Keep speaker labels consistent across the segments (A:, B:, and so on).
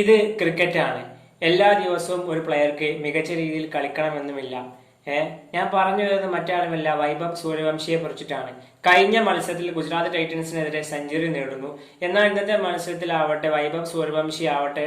A: ഇത് ക്രിക്കറ്റാണ്. എല്ലാ ദിവസവും ഒരു പ്ലെയർക്ക് മികച്ച രീതിയിൽ കളിക്കണമെന്നുമില്ല. ഏ? ഞാൻ പറഞ്ഞു വരുന്നത് മറ്റാരുമല്ല വൈഭവ് സൂര്യവംശിയെ കുറിച്ചിട്ടാണ്. കഴിഞ്ഞ മത്സരത്തിൽ ഗുജറാത്ത് ടൈറ്റൻസിനെതിരെ സെഞ്ചുറി നേടുന്നു. എന്നാൽ ഇന്നത്തെ മത്സരത്തിലാവട്ടെ വൈഭവ് സൂര്യവംശി ആവട്ടെ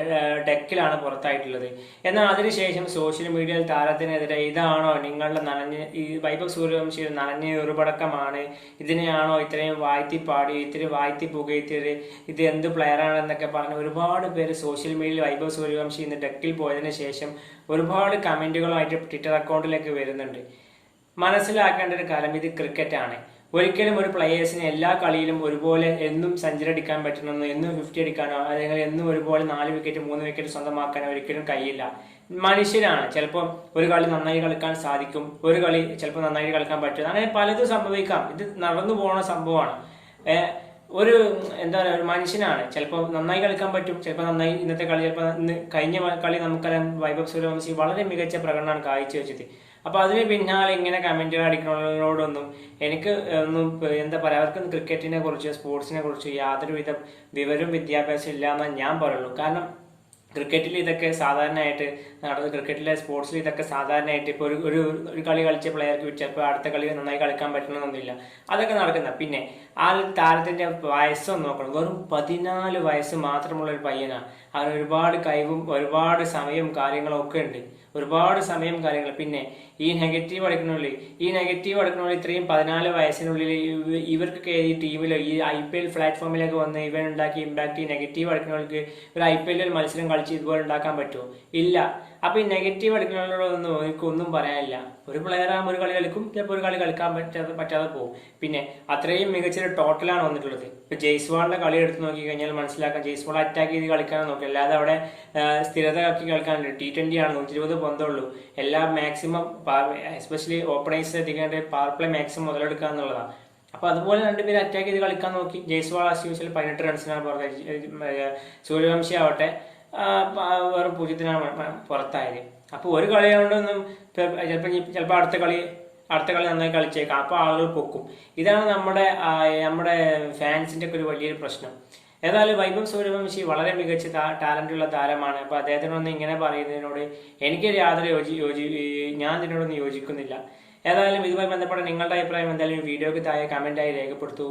A: ഡെക്കിലാണ് പുറത്തായിട്ടുള്ളത്. എന്നാൽ അതിനുശേഷം സോഷ്യൽ മീഡിയയിൽ താരത്തിനെതിരെ ഇതാണോ നിങ്ങളുടെ നനഞ്ഞ് ഈ വൈഭവ് സൂര്യവംശിയുടെ നനഞ്ഞ ഉറുപടക്കമാണ് ഇതിനെയാണോ ഇത്രയും വാഴ്ത്തി പാടി ഇത്തിരി വാഴ്ത്തി പുകയത്തിയത് ഇത് എന്ത് പ്ലെയറാണെന്നൊക്കെ പറഞ്ഞ് ഒരുപാട് പേര് സോഷ്യൽ മീഡിയയിൽ വൈഭവ് സൂര്യവംശി ഇന്ന് ഡെക്കിൽ പോയതിനു ശേഷം ഒരുപാട് കമന്റുകളുമായിട്ട് ട്വിറ്റർ അക്കൗണ്ടിലേക്ക് വരുന്നുണ്ട്. മനസ്സിലാക്കേണ്ട ഒരു കാലം ഇത് ക്രിക്കറ്റാണ് ഒരിക്കലും ഒരു പ്ലെയേഴ്സിന് എല്ലാ കളിയിലും ഒരുപോലെ എന്നും സെഞ്ചുറി അടിക്കാൻ പറ്റണമെന്നോ എന്നും ഫിഫ്റ്റി അടിക്കാനോ അല്ലെങ്കിൽ എന്നും ഒരുപോലെ നാല് വിക്കറ്റ് മൂന്ന് വിക്കറ്റ് സ്വന്തമാക്കാനോ ഒരിക്കലും കഴിയില്ല. മനുഷ്യരാണ്. ചിലപ്പോൾ ഒരു കളി നന്നായി കളിക്കാൻ സാധിക്കും. ഒരു കളി ചിലപ്പോൾ നന്നായി കളിക്കാൻ പറ്റും അങ്ങനെ പലതും സംഭവിക്കാം. ഇത് നടന്നു പോകുന്ന സംഭവമാണ്. ഒരു എന്താ പറയുക ഒരു മനുഷ്യനാണ്. ചിലപ്പോൾ നന്നായി കളിക്കാൻ പറ്റും. ചിലപ്പോൾ നന്നായി ഇന്നത്തെ കളി ചിലപ്പോൾ ഇന്ന് കഴിഞ്ഞ കളി നമുക്കറിയാം വൈഭവ് സൂര്യവംശി വളരെ മികച്ച പ്രകടനമാണ് കാഴ്ചവെച്ചത്. അപ്പോൾ അതിന് പിന്നാലെ ഇങ്ങനെ കമന്റുകൾ അടിക്കുന്നവരോടൊന്നും എനിക്ക് ഒന്നും എന്താ പറയുക അവർക്ക് ക്രിക്കറ്റിനെ കുറിച്ച് സ്പോർട്സിനെ കുറിച്ച് യാതൊരുവിധ വിവരവും വിദ്യാഭ്യാസം ഇല്ല ഞാൻ പറയുള്ളൂ. കാരണം ക്രിക്കറ്റിൽ ഇതൊക്കെ സാധാരണയായിട്ട് നടന്നത് ക്രിക്കറ്റിലെ സ്പോർട്സിൽ ഇതൊക്കെ സാധാരണയായിട്ട് ഇപ്പോൾ ഒരു ഒരു ഒരു കളി കളിച്ച പ്ലെയർക്ക് ചിലപ്പോൾ അടുത്ത കളി നന്നായി കളിക്കാൻ പറ്റണമെന്നൊന്നുമില്ല. അതൊക്കെ നടക്കുന്ന. പിന്നെ ആ താരത്തിന്റെ വയസ്സൊന്നും നോക്കണം. വെറും പതിനാല് വയസ്സ് മാത്രമുള്ള ഒരു പയ്യനാണ് അവന് ഒരുപാട് കഴിവും ഒരുപാട് സമയവും കാര്യങ്ങളും ഒക്കെ ഉണ്ട്. ഒരുപാട് സമയം കാര്യങ്ങൾ പിന്നെ ഈ നെഗറ്റീവ് അടിക്കണുള്ളിൽ ഈ നെഗറ്റീവ് അടിക്കണുള്ളിൽ ഇത്രയും പതിനാല് വയസ്സിനുള്ളിൽ ഇവർക്ക് ഇവർക്കൊക്കെ ഈ ടീമിലോ ഈ ഐ പി എൽ പ്ലാറ്റ്ഫോമിലൊക്കെ വന്ന് ഇവൻ ഉണ്ടാക്കി ഇമ്പാക്ട് ഈ നെഗറ്റീവ് അടിക്കുന്നവർക്ക് ഒരു ഐ പി എല്ലിൽ മത്സരം കളിച്ച് ഇതുപോലെ ഉണ്ടാക്കാൻ പറ്റുമോ? ഇല്ല. അപ്പൊ ഈ നെഗറ്റീവ് അടിക്കുന്നവരോടൊന്നും എനിക്കൊന്നും പറയാനില്ല. ഒരു പ്ലെയർ ആകുമ്പോൾ ഒരു കളി കളിക്കും ചിലപ്പോൾ ഒരു കളി കളിക്കാൻ പറ്റാതെ പറ്റാതെ പോകും. പിന്നെ അത്രയും മികച്ചൊരു ടോട്ടലാണ് വന്നിട്ടുള്ളത്. ഇപ്പൊ ജയ്സ്വാളിന്റെ കളി എടുത്ത് നോക്കി കഴിഞ്ഞാൽ മനസ്സിലാക്കാം. ജയ്സ്വാൾ അറ്റാക്ക് ചെയ്ത് കളിക്കാൻ നോക്കി അല്ലാതെ അവിടെ സ്ഥിരത ആക്കി കളിക്കാനുണ്ട്. ടി ട്വന്റി ആണ്. നൂറ്റി ഇരുപത് പന്തുള്ളൂ. എല്ലാം മാക്സിമം എസ്പെഷ്യലി ഓപ്പണേഴ്സ് എത്തിക്കേണ്ട പവർ പ്ലേ മാക്സിമം മുതലെടുക്കുക എന്നുള്ളതാണ്. അപ്പൊ അതുപോലെ രണ്ടുപേരും അറ്റാക്ക് ചെയ്ത് കളിക്കാൻ നോക്കി. ജയ്സ്വാൾ ആസ് പതിനെട്ട് റൺസിനാണ് പുറത്ത് സൂര്യവംശി ആവട്ടെ. വെറും പൂജ്യത്തിനാണ് പുറത്തായത്. അപ്പൊ ഒരു കളി കൊണ്ടൊന്നും ചിലപ്പോൾ ചിലപ്പോൾ അടുത്ത കളി അടുത്ത കളി നന്നായി കളിച്ചേക്കാം. അപ്പൊ ആളുകൾ പൊക്കും. ഇതാണ് നമ്മുടെ നമ്മുടെ ഫാൻസിന്റെ ഒക്കെ ഒരു വലിയൊരു പ്രശ്നം. ഏതായാലും വൈഭവ് സൂര്യവംശി വളരെ മികച്ച ടാലന്റ് ഉള്ള താരമാണ്. അപ്പോൾ അദ്ദേഹത്തിനൊന്ന് ഇങ്ങനെ പറയുന്നതിനോട് എനിക്ക് യാതൊരു യോജി യോജി ഞാൻ ഇതിനോടൊന്നും യോജിക്കുന്നില്ല. ഏതായാലും ഇതുമായി ബന്ധപ്പെട്ട നിങ്ങളുടെ അഭിപ്രായം എന്തായാലും വീഡിയോക്ക് താഴെ കമന്റായി രേഖപ്പെടുത്തൂ.